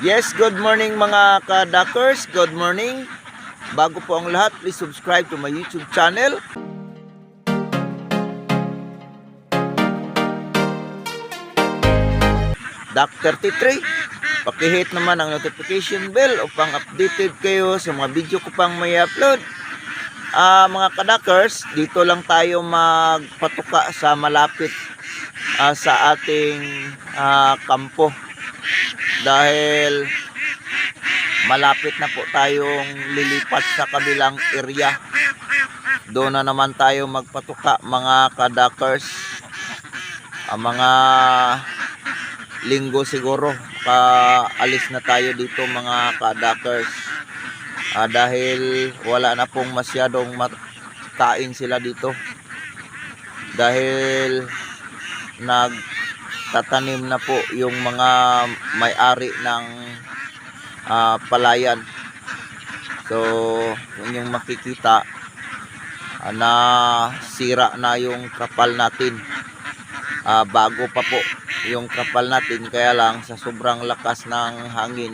Yes, good morning mga ka-duckers. Good morning. Bago po ang lahat, please subscribe to my YouTube channel. Duck 33. Pakihit naman ang notification bell upang updated kayo sa mga video ko pang may upload. Ah, mga kadakers, dito lang tayo magpatuka sa malapit ah, sa ating ah, kampo dahil malapit na po tayong lilipat sa kabilang area. Doon na naman tayo magpatuka mga kadakers. Ang mga linggo siguro kaalis na tayo dito mga kadakers. Ah, dahil wala na pong masyadong kain sila dito. Dahil nagtatanim na po yung mga may-ari ng ah, palayan. So, kung yung makikita ah, na sira na yung kapal natin. Ah, bago pa po yung kapal natin kaya lang sa sobrang lakas ng hangin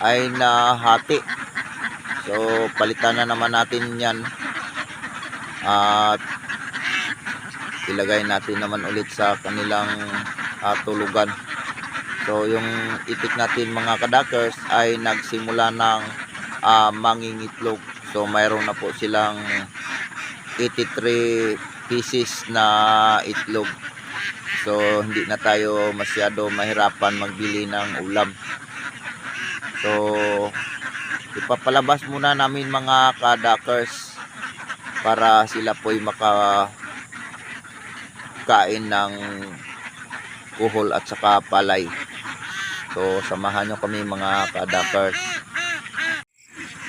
ay nahati. So, palitan na naman natin yan. At ilagay natin naman ulit sa kanilang ah, tulugan. So, yung itik natin mga kadakers ay nagsimula ng ah, mangingitlog. So, mayroon na po silang 83 pieces na itlog. So, hindi na tayo masyado mahirapan magbili ng ulam. So, ipapalabas muna namin mga kadakers para sila po'y maka kain ng kuhol at saka palay. So, samahan nyo kami mga kadakers.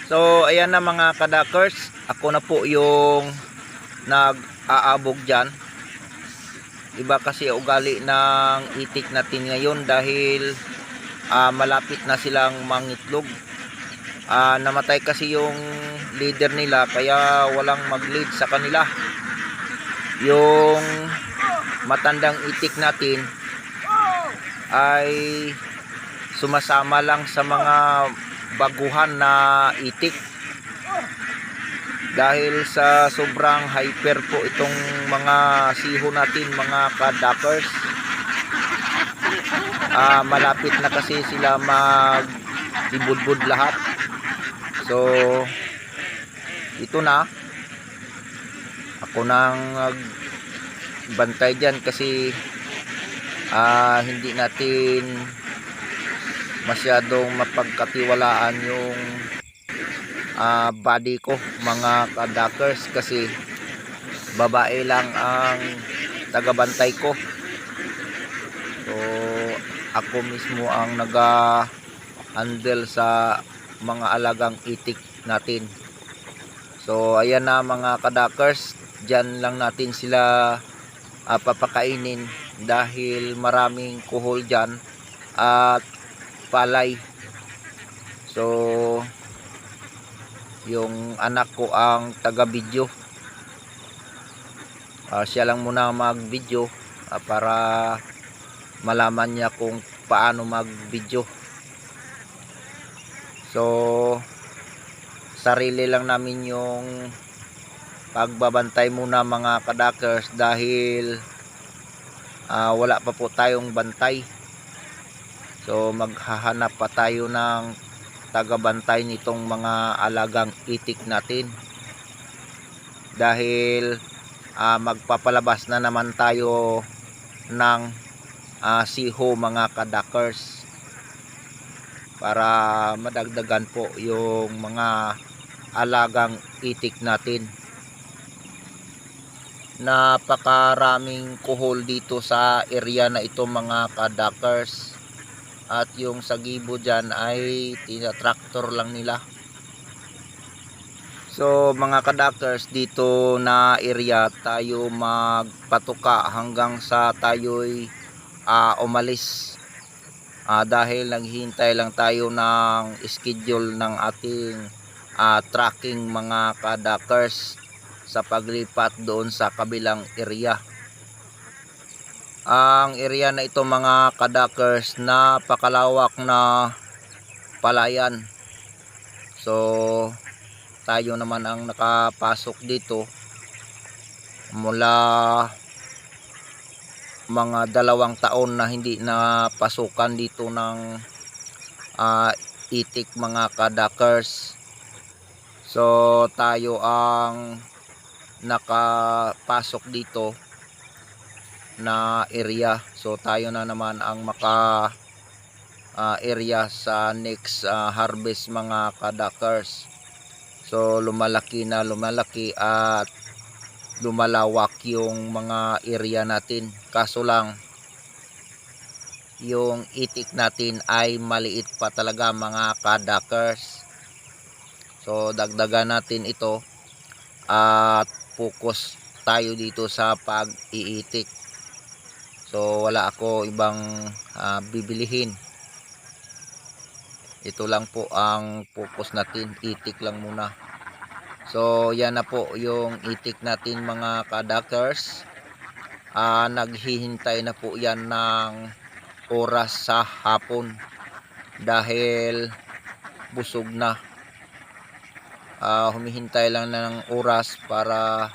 So, ayan na mga kadakers. Ako na po yung nag-aabog dyan. Iba kasi ugali ng itik natin ngayon dahil ah, malapit na silang mangitlog. Ah, namatay kasi yung leader nila kaya walang mag-lead sa kanila. Yung matandang itik natin ay sumasama lang sa mga baguhan na itik. Dahil sa sobrang hyper po itong mga siho natin mga kadakers ah malapit na kasi sila mag ibudbud lahat. So ito na. Ako nang bantay dyan kasi ah hindi natin masyadong mapagkatiwalaan yung ah, body ko mga kadakers kasi babae lang ang tagabantay ko. So ako mismo ang naga handle sa mga alagang itik natin. So ayan na mga kadakers dyan lang natin sila ah, papakainin dahil maraming kuhol dyan. At palay. So yung anak ko ang taga video Ah, siya lang muna mag video para malaman niya kung paano mag video so sarili lang namin yung pagbabantay muna mga kadakers dahil ah, wala pa po tayong bantay so maghahanap pa tayo ng tagabantay nitong mga alagang itik natin. Dahil ah, magpapalabas na naman tayo ng ah, siho mga kadakers. Para madagdagan po yung mga alagang itik natin. Napakaraming kuhol dito sa area na ito mga kadakers at yung sa gibo dyan ay tinatraktor lang nila. So mga kadakers dito na area tayo magpatuka hanggang sa tayo'y ah, umalis. Ah, dahil naghihintay lang tayo ng schedule ng ating ah, tracking mga kadakers sa paglipat doon sa kabilang area ang area na ito mga kadakers napakalawak na palayan. So tayo naman ang nakapasok dito mula mga dalawang taon na hindi na pasukan dito ng ah, itik mga kadakers. So tayo ang nakapasok dito na area. So tayo na naman ang maka ah, area sa next ah, harvest mga kadakers. So lumalaki na lumalaki at lumalawak yung mga area natin. Kaso lang yung itik natin ay maliit pa talaga mga kadakers. So dagdagan natin ito at focus tayo dito sa pag-iitik so wala ako ibang ah, bibilihin. Ito lang po ang focus natin itik lang muna. So yan na po yung itik natin mga kadakers ah, naghihintay na po yan ng oras sa hapon dahil busog na. Ah, humihintay lang na ng oras para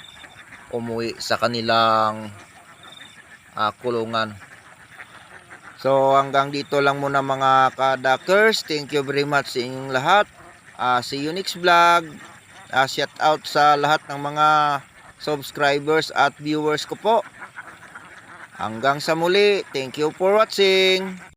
umuwi sa kanilang ah, kulungan. So hanggang dito lang muna mga kadakers thank you very much sa inyong lahat. Ah, see you next vlog. Ah, shout out sa lahat ng mga subscribers at viewers ko po. Hanggang sa muli. Thank you for watching